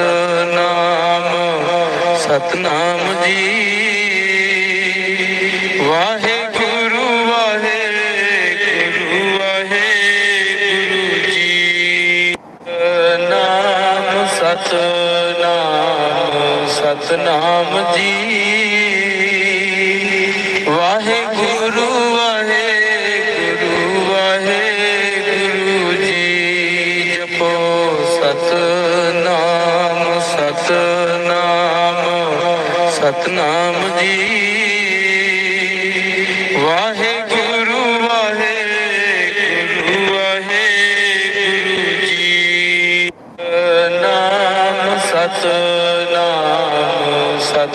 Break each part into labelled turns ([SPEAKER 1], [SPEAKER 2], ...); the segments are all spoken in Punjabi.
[SPEAKER 1] ਸਤਨਾਮ ਸਤਨਾਮ ਜੀ। ਵਾਹਿਗੁਰੂ ਵਾਹਿਗੁਰੂ ਵਾਹਿਗੁਰੂ ਜੀ ਨਾਮ ਸਤਨਾਮ ਸਤਨਾਮ ਜੀ।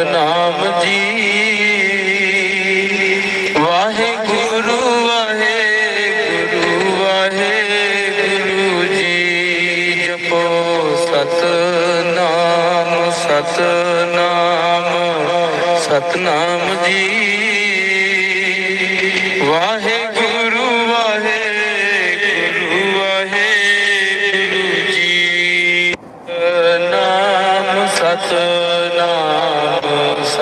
[SPEAKER 1] ਸਤਨਾਮ ਜੀ। ਵਾਹਿਗੁਰੂ ਵਾਹਿਗੁਰੂ ਵਾਹਿਗੁਰੂ ਜੀ। ਜਪੋ ਸਤਨਾਮ ਸਤਨਾਮ ਸਤਨਾਮ ਜੀ। ਵਾਹਿਗੁਰੂ ਵਾਹਿਗੁਰੂ ਵਾਹਿਗੁਰੂ ਜੀ। ਨਾਮ ਸਤਨਾਮ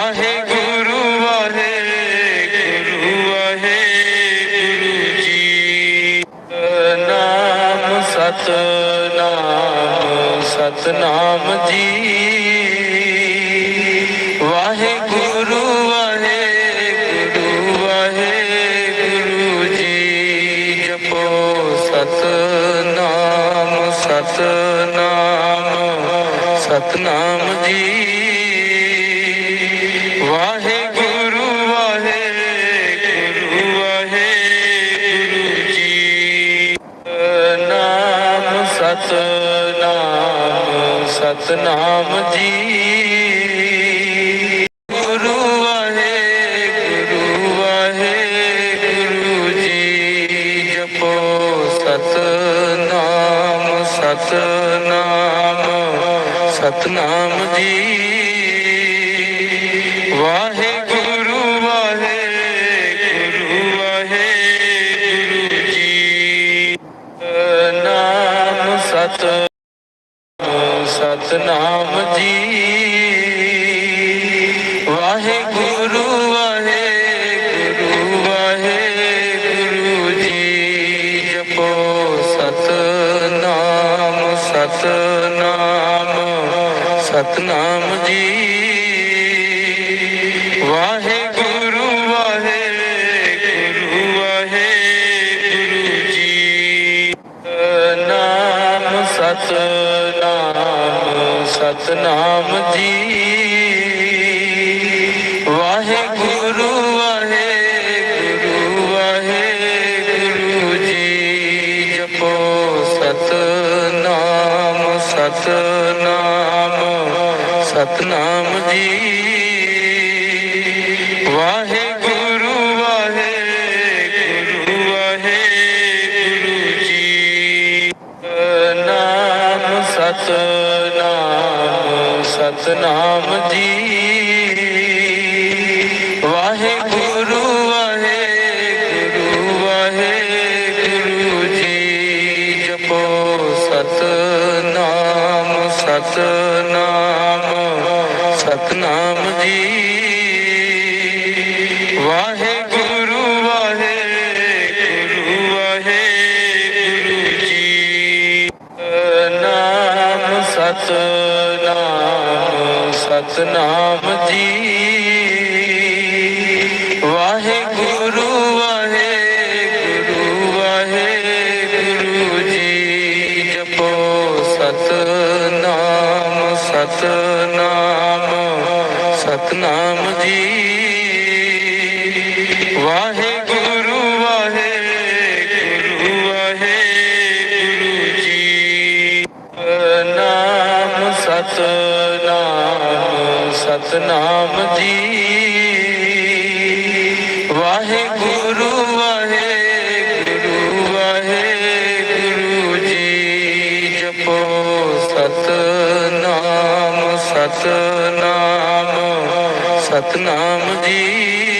[SPEAKER 1] ਵਾਹਿਗੁਰੂ ਵਾਹਿਗੁਰੂ ਵਾਹਿਗੁਰੂ ਜੀ। ਨਾਮ ਸਤਨਾਮ ਸਤਨਾਮ ਜੀ। ਵਾਹਿਗੁਰੂ ਵਾਹਿਗੁਰੂ ਵਾਹਿਗੁਰੂ ਜੀ। ਜਪੋ ਸਤਨਾਮ ਸਤਨਾਮ ਸਤਨਾਮ ਜੀ। ਸਤਨਾਮ ਜੀ। ਗੁਰੂ ਵਾਹਿਗੁਰੂ ਵਾਹਿਗੁਰੂ ਜੀ ਜਪੋ ਸਤਨਾਮ ਸਤਨਾਮ ਸਤਨਾਮ ਜੀ। ਸਤਨਾਮ ਜੀ। ਵਾਹਿਗੁਰੂ ਵਾਹਿਗੁਰੂ ਵਾਹਿਗੁਰੂ ਜੀ ਨਾਮ ਸਤਨਾਮ ਸਤਨਾਮ ਜੀ। ਵਾਹਿਗੁਰੂ ਵਾਹਿਗੁਰੂ ਵਾਹਿਗੁਰੂ ਜੀ, ਜਪੋ ਸਤਨਾਮ ਸਤਨਾਮ ਸਤਨਾਮ ਜੀ ਵਾਹਿਗੁਰੂ ਵਾਹਿਗੁਰੂ ਵਾਹਿਗੁਰੂ ਜੀ ਨਾਮ ਸਤਨਾਮ ਸਤਨਾਮ ਜੀ ਸਤਨਾਮ ਸਤਨਾਮ ਸਤਨਾਮ ਜੀ। ਵਾਹਿਗੁਰੂ ਵਾਹਿਗੁਰੂ ਵਾਹਿਗੁਰੂ ਜੀ ਜਪੋ। ਸਤਨਾਮ ਸਤਨਾਮ ਸਤਨਾਮ ਜੀ।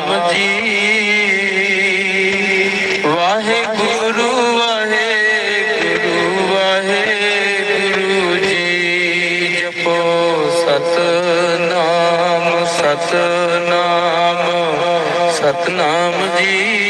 [SPEAKER 1] ਸਤਨਾਮ ਜੀ। ਵਾਹਿਗੁਰੂ ਵਾਹਿਗੁਰੂ ਵਾਹਿਗੁਰੂ ਜੀ। ਜਪੋ ਸਤਨਾਮ ਸਤਨਾਮ ਸਤਨਾਮ ਜੀ।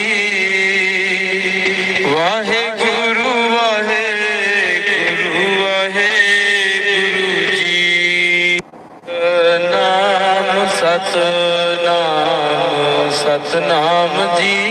[SPEAKER 1] ਸਤਨਾਮ ਸਤਨਾਮ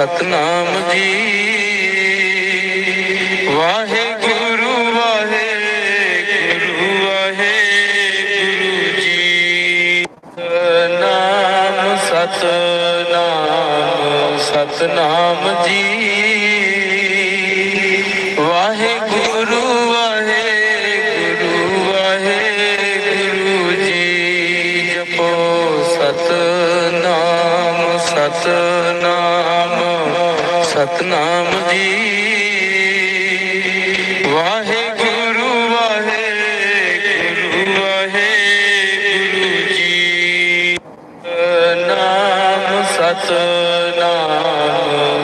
[SPEAKER 1] ਸਤਨਾਮ ਜੀ। ਵਾਹਿਗੁਰੂ ਵਾਹਿਗੁਰੂ ਵਾਹਿਗੁਰੂ ਜੀ। ਨਾਮ ਸਤਨਾਮ ਸਤਨਾਮ ਜੀ। ਵਾਹਿਗੁਰੂ ਵਾਹਿਗੁਰੂ ਵਾਹਿਗੁਰੂ ਜੀ। ਜਪੋ ਸਤਨਾਮ ਸਤਨਾਮ ਸਤਨਾਮ ਸਤਨਾਮ ਜੀ। ਵਾਹਿਗੁਰੂ ਵਾਹਿਗੁਰੂ ਵਾਹਿਗੁਰੂ ਜੀ ਨਾਮ ਸਤਨਾਮ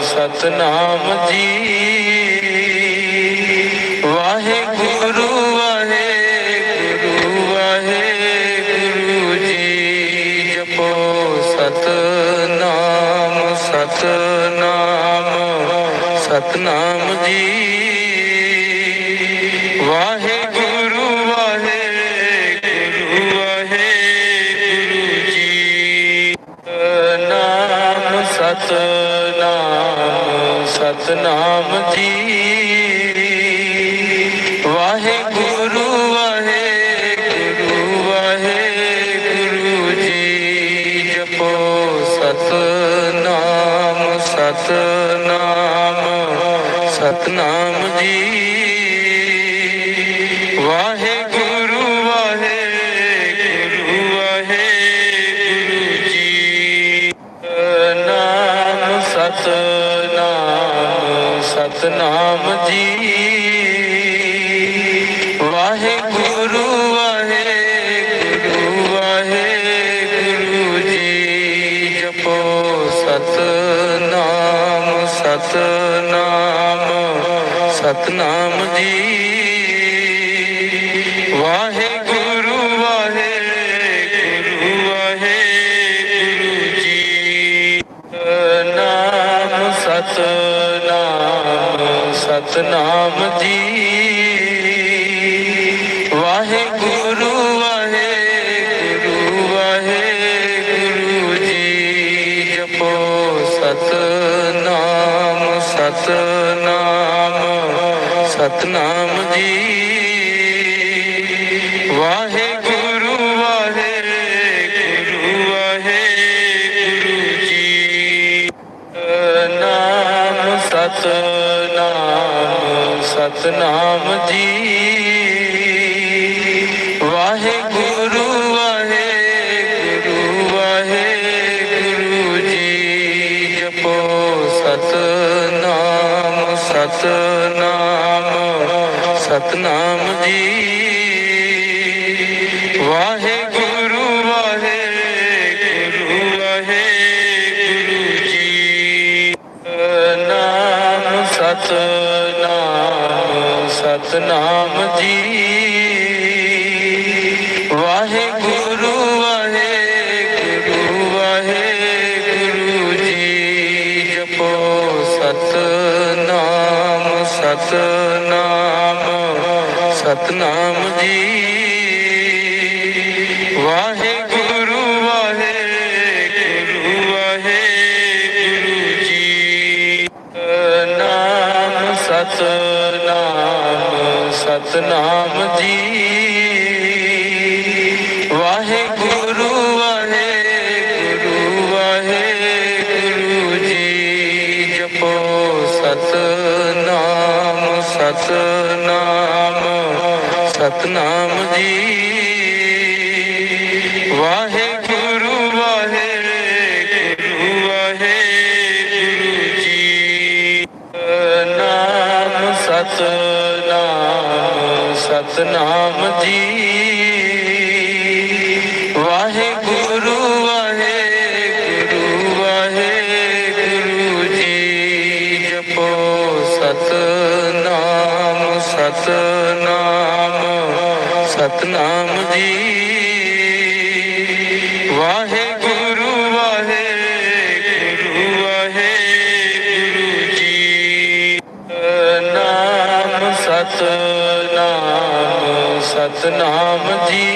[SPEAKER 1] ਸਤਨਾਮ ਜੀ। ਵਾਹਿਗੁਰੂ ਵਾਹਿਗੁਰੂ ਵਾਹਿਗੁਰੂ ਜੀ ਜਪੋ ਸਤਨਾਮ ਸਤਨਾਮ। ਸਤਨਾਮ ਜੀ। ਵਾਹਿਗੁਰੂ ਵਾਹਿਗੁਰੂ ਵਾਹਿਗੁਰੂ ਜੀ ਨਾਮ ਸਤਨਾਮ ਸਤਨਾਮ ਜੀ। ਵਾਹਿਗੁਰੂ ਵਾਹਿਗੁਰੂ ਵਾਹਿਗੁਰੂ ਜੀ, ਜਪੋ ਸਤਨਾਮ ਸਤਨਾਮ ਨਾਮ ਜੀ। ਵਾਹਿਗੁਰੂ ਵਾਹਿਗੁਰੂ ਵਾਹਿਗੁਰੂ ਜੀ ਨਾਮ, ਸਤਨਾਮ ਸਤਨਾਮ ਜੀ। ਵਾਹਿਗੁਰੂ ਵਾਹਿਗੁਰੂ ਵਾਹਿਗੁਰੂ ਜੀ, ਜਪੋ ਸਤਨਾਮ ਸਤਨਾਮ। ਸਤਨਾਮ ਜੀ। ਵਾਹਿਗੁਰੂ ਵਾਹਿਗੁਰੂ ਵਾਹਿਗੁਰੂ ਜੀ ਨਾਮ ਸਤਨਾਮ ਸਤਨਾਮ ਜੀ ਸਤਨਾਮ ਜੀ ਵਾਹਿਗੁਰੂ ਵਾਹਿਗੁਰੂ ਵਾਹਿਗੁਰੂ ਜੀ ਨਾਮ ਸਤਨਾਮ ਸਤਨਾਮ ਜੀ। ਵਾਹਿਗੁਰੂ ਵਾਹਿਗੁਰੂ ਵਾਹਿਗੁਰੂ ਜੀ, ਜਪੋ ਸਤਨਾਮ ਸਤਨਾਮ ਸਤਨਾਮ ਜੀ। ਵਾਹਿਗੁਰੂ ਵਾਹਿਗੁਰੂ ਵਾਹਿਗੁਰੂ ਜੀ ਨਾਮ ਸਤਨਾਮ ਸਤਨਾਮ ਜੀ। ਵਾਹਿਗੁਰੂ ਵਾਹਿਗੁਰੂ ਵਾਹਿਗੁਰੂ ਜੀ, ਜਪੋ ਸਤਨਾਮ ਸਤਨਾਮ। ਸਤਨਾਮ ਜੀ। ਵਾਹਿਗੁਰੂ ਵਾਹਿਗੁਰੂ ਵਾਹਿਗੁਰੂ ਜੀ ਨਾਮ ਸਤਨਾਮ ਸਤਨਾਮ ਜੀ। ਵਾਹਿਗੁਰੂ ਵਾਹਿਗੁਰੂ ਵਾਹਿਗੁਰੂ ਜੀ। ਜਪੋ ਸਤਨਾਮ ਸਤਨਾਮ ਸਤਨਾਮ ਜੀ। ਵਾਹਿਗੁਰੂ ਵਾਹਿਗੁਰੂ ਵਾਹਿਗੁਰੂ ਜੀ ਨਾਮ ਸਤਨਾਮ ਸਤਨਾਮ ਜੀ। ਵਾਹਿਗੁਰੂ ਵਾਹਿਗੁਰੂ ਵਾਹਿਗੁਰੂ ਜੀ, ਜਪੋ ਸਤਨਾਮ ਸਤਨਾਮ ਸਤਨਾਮ ਜੀ। ਵਾਹਿਗੁਰੂ ਵਾਹਿਗੁਰੂ ਵਾਹਿਗੁਰੂ ਜੀ ਨਾਮ ਸਤਨਾਮ ਸਤਨਾਮ ਜੀ।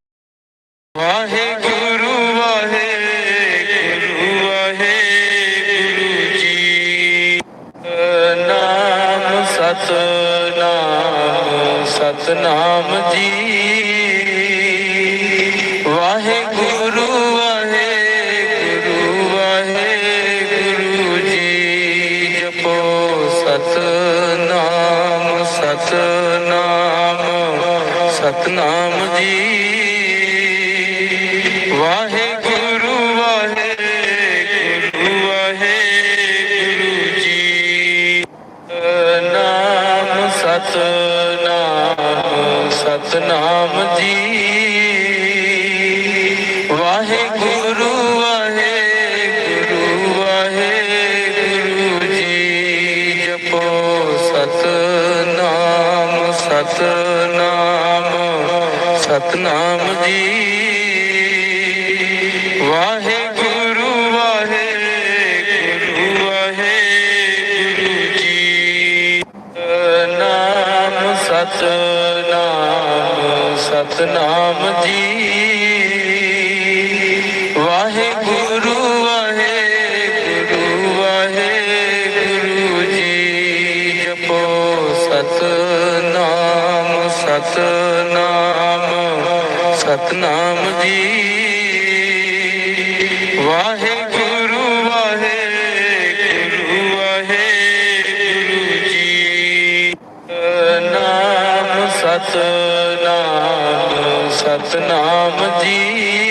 [SPEAKER 1] ਸਤਨਾਮ ਜੀ ਸਤਨਾਮ ਜੀ। ਵਾਹਿਗੁਰੂ ਵਾਹਿਗੁਰੂ ਵਾਹਿਗੁਰੂ ਜੀ ਨਾਮ ਸਤਨਾਮ ਸਤਨਾਮ ਜੀ। ਵਾਹਿਗੁਰੂ ਵਾਹਿਗੁਰੂ ਵਾਹਿਗੁਰੂ ਜੀ, ਜਪੋ ਸਤਨਾਮ ਸਤਨਾਮ। ਸਤਨਾਮ ਜੀ। ਵਾਹਿਗੁਰੂ ਵਾਹਿਗੁਰੂ ਵਾਹਿਗੁਰੂ ਜੀ ਨਾਮ ਸਤਨਾਮ ਸਤਨਾਮ ਜੀ।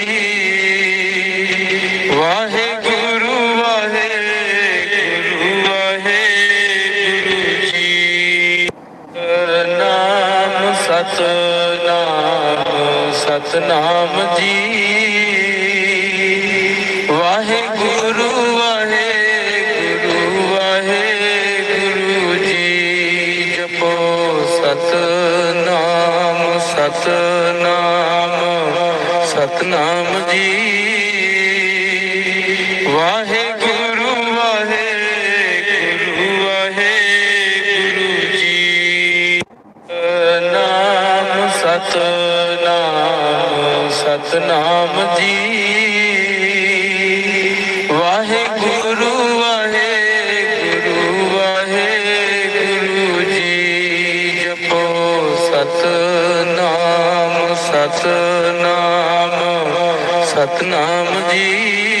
[SPEAKER 1] ਸਤਨਾਮ ਜੀ। ਵਾਹਿਗੁਰੂ ਵਾਹਿਗੁਰੂ ਵਾਹਿਗੁਰੂ ਜੀ। ਜਪੋ ਸਤਨਾਮ ਸਤ ਸਤਨਾਮ ਜੀ। ਵਾਹਿਗੁਰੂ ਵਾਹਿਗੁਰੂ ਵਾਹਿਗੁਰੂ ਜੀ। ਜਪੋ ਸਤਨਾਮ ਸਤਨਾਮ ਸਤਨਾਮ ਜੀ। ਵਾਹਿਗੁਰੂ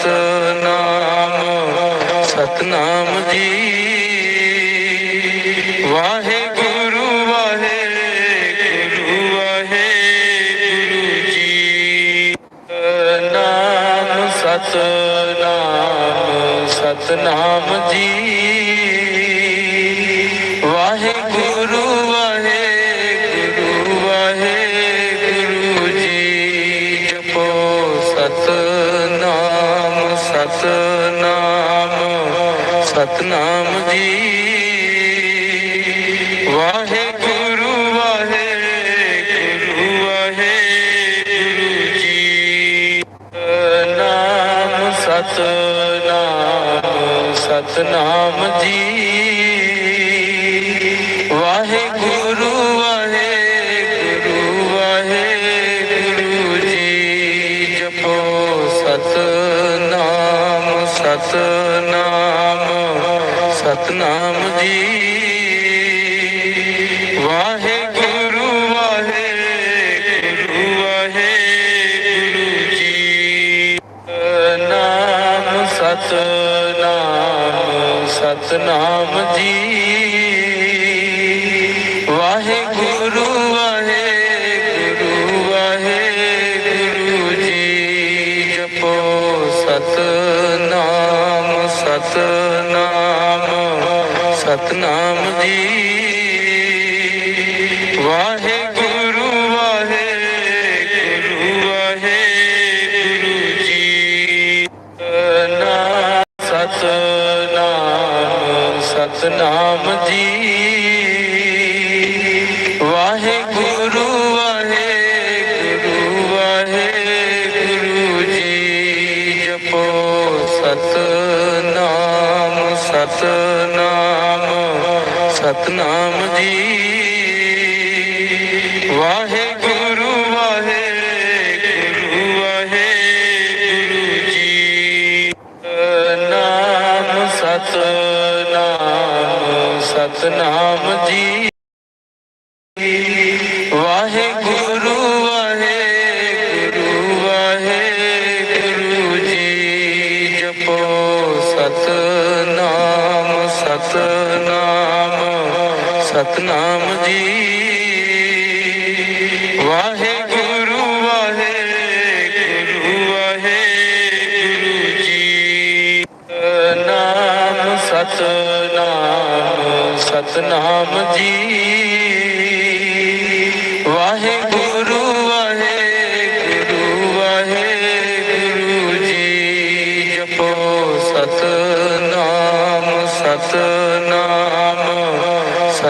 [SPEAKER 1] ਸਤਨਾਮ ਸਤਨਾਮ ਜੀ। ਵਾਹਿਗੁਰੂ ਵਾਹਿਗੁਰੂ ਵਾਹਿਗੁਰੂ ਜੀ ਨਾਮ ਸਤਨਾਮ ਸਤਨਾਮ ਜੀ। ਵਾਹਿਗੁਰੂ ਵਾਹਿਗੁਰੂ ਵਾਹਿਗੁਰੂ ਜੀ, ਜਪੋ ਸਤ ਸਤਨਾਮ ਸਤਨਾਮ ਜੀ। ਵਾਹਿਗੁਰੂ ਵਾਹਿਗੁਰੂ ਵਾਹਿਗੁਰੂ ਜੀ ਨਾਮ। ਸਤਨਾਮ ਸਤਨਾਮ ਜੀ। ਸਤਨਾਮ ਸਤਨਾਮ ਜੀ। ਵਾਹਿਗੁਰੂ ਵਾਹਿਗੁਰੂ ਵਾਹਿਗੁਰੂ ਜੀ। ਨਾਮ ਸਤਨਾਮ ਸਤਨਾਮ ਜੀ। ਵਾਹਿਗੁਰੂ ਵਾਹਿਗੁਰੂ ਵਾਹਿਗੁਰੂ ਜੀ। ਜਪੋ ਸਤ ਸਤਨਾਮ ਜੀ ਸਤਨਾਮ ਜੀ। ਵਾਹਿਗੁਰੂ ਵਾਹਿਗੁਰੂ ਵਾਹਿਗੁਰੂ ਜੀ ਨਾਮ ਸਤਨਾਮ ਸਤਨਾਮ ਜੀ। ਸਤਨਾਮ ਜੀ। ਵਾਹਿਗੁਰੂ ਵਾਹਿਗੁਰੂ ਵਾਹਿਗੁਰੂ ਜੀ ਨਾਮ। ਸਤਨਾਮ ਸਤਨਾਮ ਜੀ।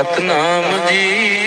[SPEAKER 1] ਸਤਨਾਮ ਜੀ ਵਾਹਿਗੁਰੂ